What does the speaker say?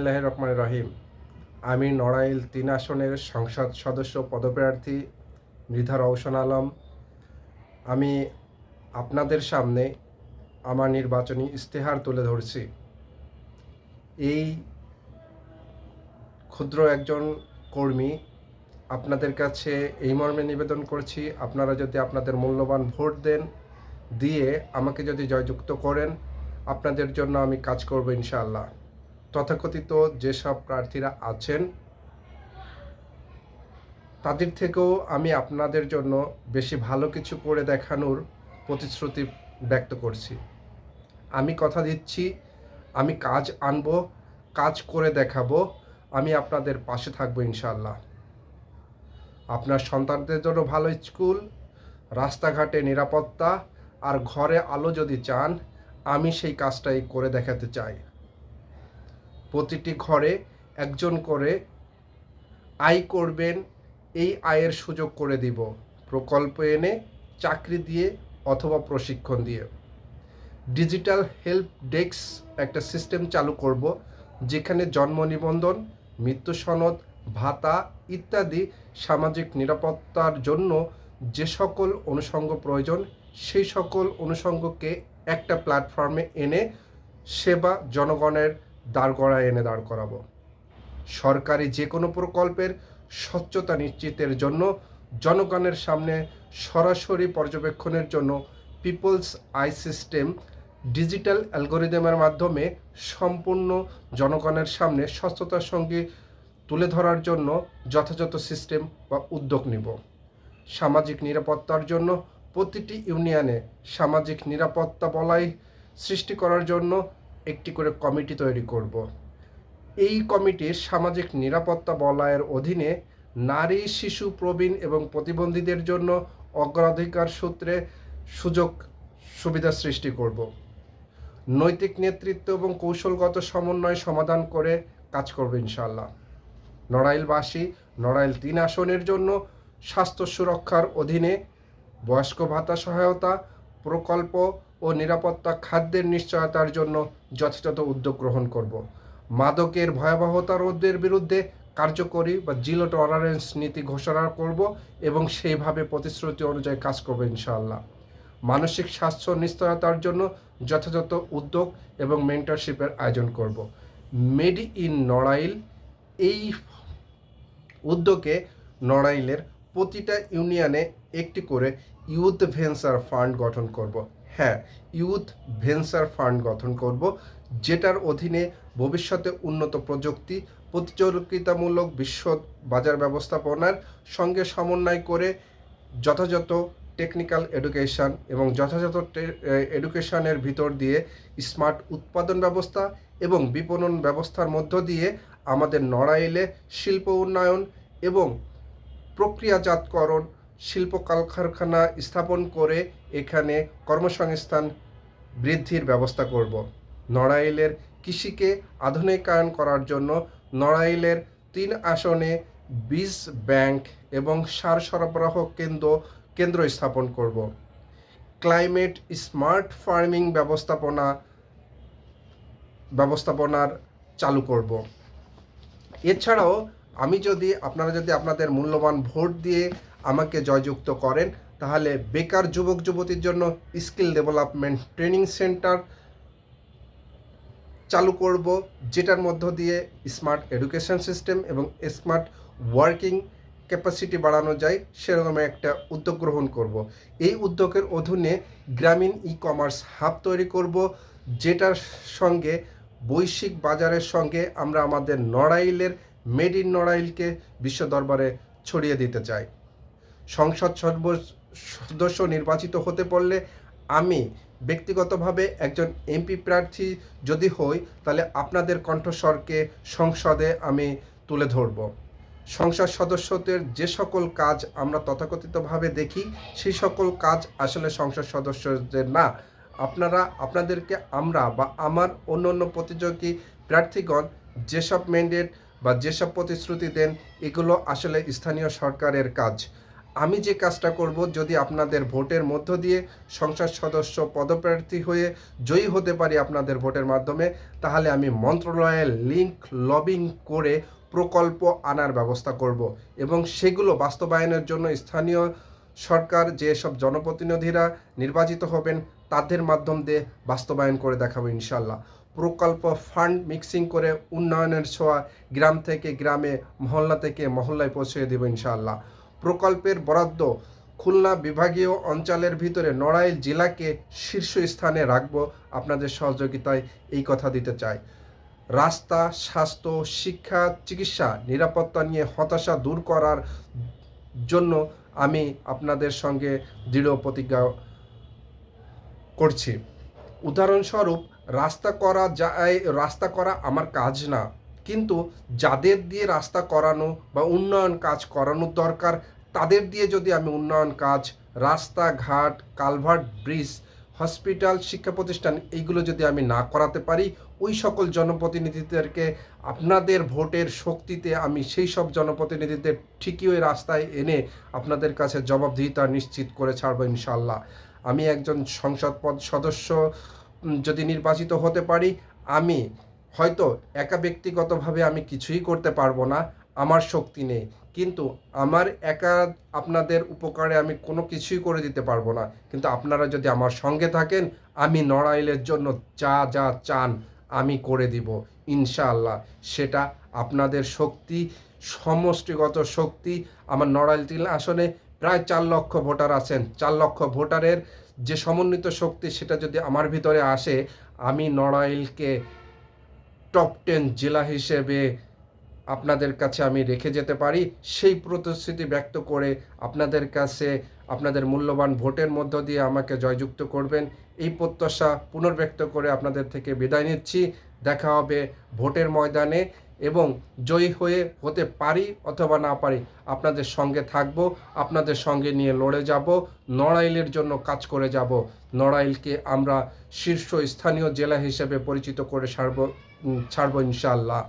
আল্লাহ রহমান রহিম। আমি নড়াইল তিন আসনের সংসদ সদস্য পদপ্রার্থী মৃধা রওশন আলম। আমি আপনাদের সামনে আমার নির্বাচনী ইস্তেহার তুলে ধরছি। এই ক্ষুদ্র একজন কর্মী আপনাদের কাছে এই মর্মে নিবেদন করছি, আপনারা যদি আপনাদের মূল্যবান ভোট দেন, দিয়ে আমাকে যদি জয়যুক্ত করেন, আপনাদের জন্য আমি কাজ করব ইনশাআল্লাহ। তথাকথিত যেসব প্রার্থীরা আছেন, তাদের থেকেও আমি আপনাদের জন্য বেশি ভালো কিছু করে দেখানোর প্রতিশ্রুতি ব্যক্ত করছি। আমি কথা দিচ্ছি, আমি কাজ আনব, কাজ করে দেখাবো, আমি আপনাদের পাশে থাকব ইনশাল্লাহ আপনার সন্তানদের জন্য ভালো স্কুল, রাস্তাঘাটে নিরাপত্তা আর ঘরে আলো যদি চান, আমি সেই কাজটাই করে দেখাতে চাই। প্রতিটি ঘরে একজন করে আয় করবেন, এই আয়ের সুযোগ করে দিব। প্রকল্প এনে চাকরি দিয়ে অথবা প্রশিক্ষণ দিয়ে। ডিজিটাল হেল্প ডেস্ক একটা সিস্টেম চালু করব, যেখানে জন্ম নিবন্ধন, মৃত্যু সনদ, ভাতা ইত্যাদি সামাজিক নিরাপত্তার জন্য যে সকল অনুষঙ্গ প্রয়োজন, সেই সকল অনুষঙ্গকে একটা প্ল্যাটফর্মে এনে সেবা জনগণের দাঁড় করা এনে দাঁড় করাবো। সরকারি যে কোনো প্রকল্পের স্বচ্ছতা নিশ্চিতের জন্য, জনগণের সামনে সরাসরি পর্যবেক্ষণের জন্য পিপলস আই সিস্টেম ডিজিটাল অ্যালগোরিদমের মাধ্যমে সম্পূর্ণ জনগণের সামনে স্বচ্ছতার সঙ্গে তুলে ধরার জন্য যথাযথ সিস্টেম বা উদ্যোগ নিব। সামাজিক নিরাপত্তার জন্য প্রতিটি ইউনিয়নে সামাজিক নিরাপত্তা বলাই সৃষ্টি করার জন্য একটি করে কমিটি তৈরি করব। এই কমিটির সামাজিক নিরাপত্তা বলয়ের অধীনে নারী, শিশু, প্রবীণ এবং প্রতিবন্ধীদের জন্য অগ্রাধিকার সূত্রে সুযোগ সুবিধা সৃষ্টি করব। নৈতিক নেতৃত্ব এবং কৌশলগত সমন্বয় সমাধান করে কাজ করবে ইনশাল্লাহ নড়াইলবাসী, নড়াইল তিন আসনের জন্য স্বাস্থ্য সুরক্ষার অধীনে বয়স্ক ভাতা সহায়তা, প্রকল্প ও নিরাপত্তা খাদ্যের নিশ্চয়তার জন্য যথাযথ উদ্যোগ গ্রহণ করব। মাদকের ভয়াবহতা রোধের বিরুদ্ধে কার্যকরী বা জিরো টলারেন্স নীতি ঘোষণা করব এবং সেইভাবে প্রতিশ্রুতি অনুযায়ী কাজ করব ইনশাআল্লাহ। মানসিক স্বাস্থ্য নিশ্চয়তার জন্য যথাযথ উদ্যোগ এবং মেন্টারশিপের আয়োজন করব। মেড ইন নড়াইল এই উদ্যোগে নড়াইলের প্রতিটা ইউনিয়নে একটি করে ইউথ ভেঞ্চার ফান্ড গঠন করব। হ্যাঁ ইউথ ভেঞ্চার ফান্ড গঠন করব, যেটার অধীনে ভবিষ্যতে উন্নত প্রযুক্তি, প্রতিযোগিতামূলক বিশ্ব বাজার ব্যবস্থাপনার সঙ্গে সমন্বয় করে যথাযথ টেকনিক্যাল এডুকেশন এবং যথাযথ এডুকেশনের ভিতর দিয়ে স্মার্ট উৎপাদন ব্যবস্থা এবং বিপণন ব্যবস্থার মধ্য দিয়ে আমাদের নড়াইলে শিল্প উন্নয়ন এবং প্রক্রিয়াজাতকরণ শিল্প কলকারখানা স্থাপন করে এখানে কর্মসংস্থান বৃদ্ধির ব্যবস্থা করব। নড়াইলের কৃষিকে আধুনিকায়ন করার জন্য নড়াইলের তিন আসনে বীজ ব্যাংক এবং সার সরবরাহ কেন্দ্র কেন্দ্র স্থাপন করব। ক্লাইমেট স্মার্ট ফার্মিং ব্যবস্থাপনা, ব্যবস্থাপনার চালু করব। এছাড়াও আমি যদি, আপনারা যদি আপনাদের মূল্যবান ভোট দিয়ে আমাকে জয়যুক্ত করেন, তাহলে বেকার যুবক যুবতীর জন্য স্কিল ডেভেলপমেন্ট ট্রেনিং সেন্টার চালু করব, যেটার মধ্য দিয়ে স্মার্ট এডুকেশন সিস্টেম এবং স্মার্ট ওয়ার্কিং ক্যাপাসিটি বাড়ানো যায়, সেরকম একটা উদ্যোগ গ্রহণ করব। এই উদ্যোগের অধীনে গ্রামীণ ই কমার্স হাব তৈরি করব, যেটার সঙ্গে বৈশ্বিক বাজারের সঙ্গে আমরা আমাদের নড়াইলের মেড ইন নড়াইলকে বিশ্ব দরবারে ছড়িয়ে দিতে চাই। সংসদ সদস্য নির্বাচিত হতে পারলে আমি ব্যক্তিগতভাবে একজন এমপি প্রার্থী যদি হই, তাহলে আপনাদের কণ্ঠস্বরকে সংসদে আমি তুলে ধরব। সংসদ সদস্যদের যে সকল কাজ আমরা তথাকথিতভাবে দেখি, সেই সকল কাজ আসলে সংসদ সদস্যদের না। আপনারা, আপনাদেরকে আমরা বা আমার অন্য অন্য প্রতিযোগী প্রার্থীগণ যেসব ম্যান্ডেট বা যেসব প্রতিশ্রুতি দেন, এগুলো আসলে স্থানীয় সরকারের কাজ। আমি যে কাজটা করব যদি আপনাদের ভোটের মধ্য দিয়ে সংসদ সদস্য পদপ্রার্থী হয়ে জয়ী হতে পারি আপনাদের ভোটের মাধ্যমে, তাহলে আমি মন্ত্রণালয়ের লিঙ্ক লবিং করে প্রকল্প আনার ব্যবস্থা করব এবং সেগুলো বাস্তবায়নের জন্য স্থানীয় সরকার যেসব জনপ্রতিনিধিরা নির্বাচিত হবেন তাদের মাধ্যম দিয়ে বাস্তবায়ন করে দেখাবো ইনশাল্লাহ প্রকল্প ফান্ড মিক্সিং করে উন্নয়নের ছোঁয়া গ্রাম থেকে গ্রামে, মহল্লা থেকে মহল্লায় পৌঁছে দেব ইনশাআল্লাহ। প্রকল্পের বরাদ্দ খুলনা বিভাগীয় অঞ্চলের ভিতরে নড়াইল জেলাকে শীর্ষ স্থানে রাখব আপনাদের সহযোগিতায় এই কথা দিতে চাই। রাস্তা, স্বাস্থ্য, শিক্ষা, চিকিৎসা, নিরাপত্তা নিয়ে হতাশা দূর করার জন্য আমি আপনাদের সঙ্গে দৃঢ় প্রতিজ্ঞা করছি। উদাহরণস্বরূপ, রাস্তা করা যায়, রাস্তা করা আমার কাজ না। কিন্তু যাদের দিয়ে রাস্তা করানো বা উন্নয়ন কাজ করানোর দরকার, তাদের দিয়ে যদি আমি উন্নয়ন কাজ, রাস্তাঘাট, কালভার্ট, ব্রিজ, হসপিটাল, শিক্ষা প্রতিষ্ঠান এইগুলো যদি আমি না করাতে পারি, ওই সকল জনপ্রতিনিধিদেরকে আপনাদের ভোটের শক্তিতে আমি সেই সব জনপ্রতিনিধিদের ঠিকই ওই রাস্তায় এনে আপনাদের কাছে জবাবদিহিতা নিশ্চিত করে ছাড়বো ইনশাল্লাহ আমি একজন সংসদ পদ সদস্য যদি নির্বাচিত হতে পারি, আমি হয়তো একা ব্যক্তিগতভাবে আমি কিছুই করতে পারব না, আমার শক্তি নেই। কিন্তু আমার একা আপনাদের উপকারে আমি কোনো কিছুই করে দিতে পারব না। কিন্তু আপনারা যদি আমার সঙ্গে থাকেন, আমি নড়াইলের জন্য যা যা চান আমি করে দিব, ইনশাআল্লাহ। সেটা আপনাদের শক্তি, সমষ্টিগত শক্তি, আমার নড়াইল তিল আসনে প্রায় চার লক্ষ ভোটার আছেন। চার লক্ষ ভোটারের যে সমন্বিত শক্তি সেটা যদি আমার ভিতরে আসে, আমি নড়াইলকে টপ টেন জেলা হিসেবে আপনাদের কাছে আমি রেখে যেতে পারি। সেই প্রতিশ্রুতি ব্যক্ত করে আপনাদের কাছে আপনাদের মূল্যবান ভোটের মধ্য দিয়ে আমাকে জয়যুক্ত করবেন। এই প্রত্যাশা পুনর্ব্যক্ত করে আপনাদের থেকে বিদায় নিচ্ছি। দেখা হবে ভোটের ময়দানে এবং জয়ী হয়ে হতে পারি অথবা না পারি আপনাদের সঙ্গে থাকব আপনাদের সঙ্গে নিয়ে লড়ে যাব নড়াইলের জন্য কাজ করে যাব। নড়াইলকে আমরা শীর্ষ স্থানীয় জেলা হিসেবে পরিচিত করে উম, ছাড়ব ইনশাআল্লাহ।